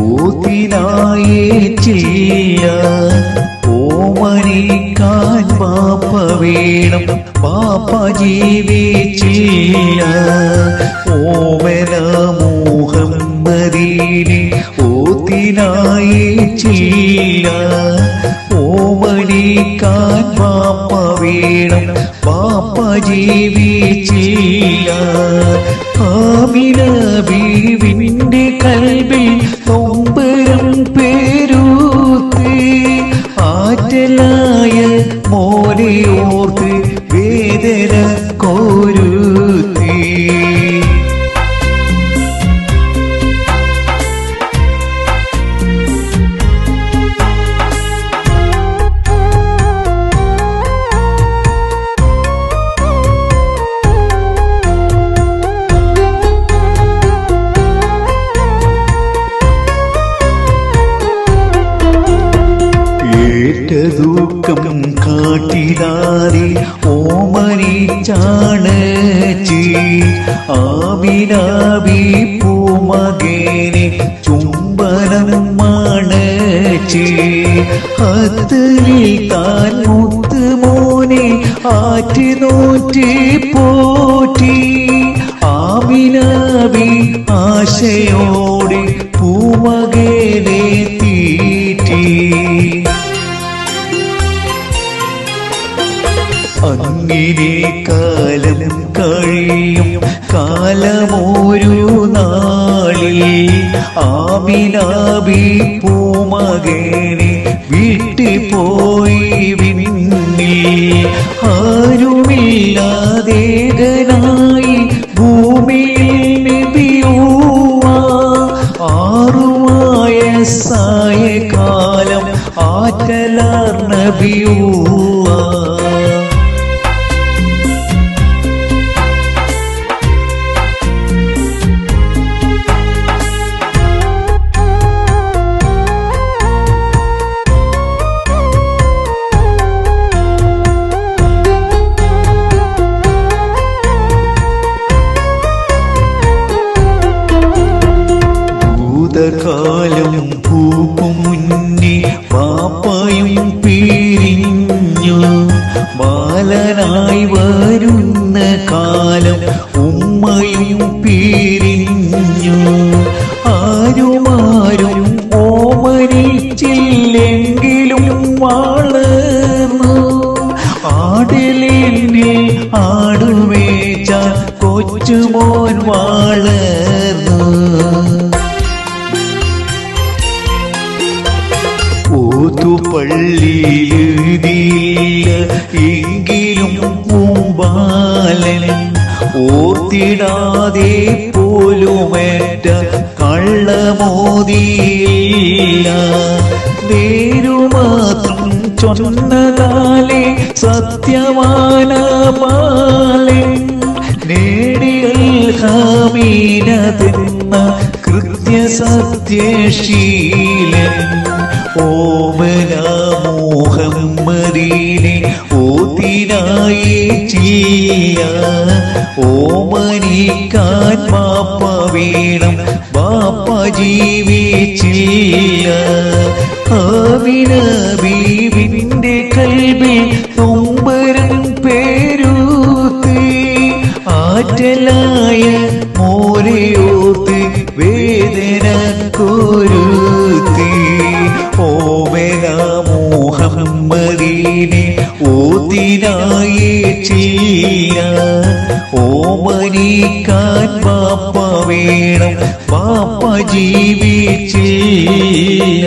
പോത്തിനായേച്ചിയ ഓമനിക്കാൻ പാപ്പ വേണം പാപ്പ ജീവിച്ചില്ല. ഓമന മോഹമ്മദീനെ ഓത്തിനായേച്ചില്ല ഓമനിക്കാൻ പാപ്പ വേണം പാപ്പ ജീവിച്ചില്ല. ആമിന মোরে ও ഏറ്റ ദുഃഖം കാട്ടിലാതെ ഓമനിച്ചാണച്ചി ആവിനാവി പൂമകേനെ ചുംബനം മണച്ചി. അത്തലിൽ താൻ മുത്ത് മോനെ ആറ്റി നോറ്റി പോറ്റി. ആവിനാവി ആശയോടെ കാലം കഴിയും. കാലമൊരു നാളിൽ ആമിനാബി പൂമകേനെ പോയി വിണ്ണിൽ. ആരുമില്ലാതേകനായി ഭൂമിയിൽ നബിയൂവ സായ കാലം ആറ്റലാർ നബിയൂവ മുന്നേ പാപ്പയും പിരിഞ്ഞു. ബാലനായി വരുന്ന കാലം ഉമ്മയും പിരിഞ്ഞു. ആരുമാരും പൂമ്പാലൻ ഓർത്തിടാതെ പോലുമേറ്റ കള്ളമോതി നേരുമാത്രം ചൊന്നതാലെ സത്യവാന ബാലൻ നേടിയൽ ഹാമീനതെന്ന കൃത്യസത്യശീലൻ ഓമന ഓമനിക്കാൻ പാപ്പ വീണം പാപ്പ ജീവിച്ചില്ല. ആവിന ബീവിന്റെ കൽവിൽ നൊമ്പരം പേരൂത്തി. ആറ്റലായ ഓമനിക്കാൻ പാപ്പ വേണം. പാപ്പ ജീവിച്ചില്ല.